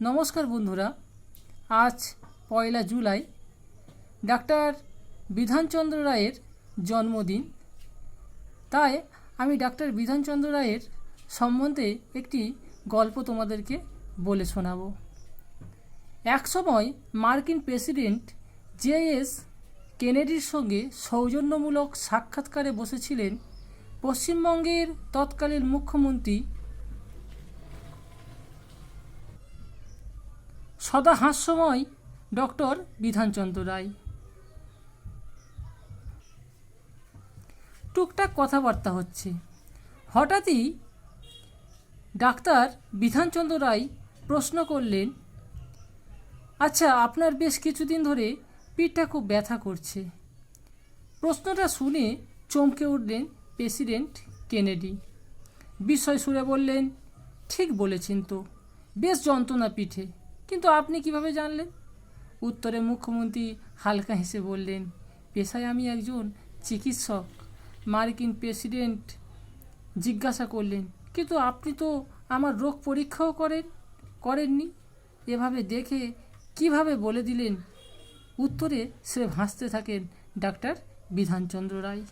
নমস্কার বন্ধুরা, আজ পয়লা জুলাই, ডাক্তার বিধানচন্দ্র রায়ের জন্মদিন। তাই আমি ডাক্তার বিধানচন্দ্র রায়ের সম্বন্ধে একটি গল্প তোমাদেরকে বলে শোনাবো। একসময় মার্কিন প্রেসিডেন্ট জে এস কেনেডির সঙ্গে সৌজন্যমূলক সাক্ষাৎকারে বসেছিলেন পশ্চিমবঙ্গের তৎকালীন মুখ্যমন্ত্রী সদা হাস্যময় ডক্টর বিধানচন্দ্র রায়। টুকটাক কথাবার্তা হচ্ছে। হঠাৎই ডাক্তার বিধানচন্দ্র রায় প্রশ্ন করলেন আচ্ছা আপনার বেশ কিছুদিন ধরে পিঠটা খুব ব্যথা করছে। প্রশ্নটা শুনে চমকে উঠলেন প্রেসিডেন্ট কেনেডি। বিস্ময় সুরে বললেন, ঠিক বলেছেন তো, বেশ যন্ত্রণা পিঠে। কিন্তু আপনি কীভাবে জানলেন? উত্তরে মুখ্যমন্ত্রী হালকা হেসে বললেন, পেশায় আমি একজন চিকিৎসক। মার্কিন প্রেসিডেন্ট জিজ্ঞাসা করলেন, কিন্তু আপনি তো আমার রোগ পরীক্ষাও করেন, করেননি? এভাবে দেখে কীভাবে বলে দিলেন? উত্তরে সে ভাসতে থাকেন ডাক্তার বিধানচন্দ্র রায়।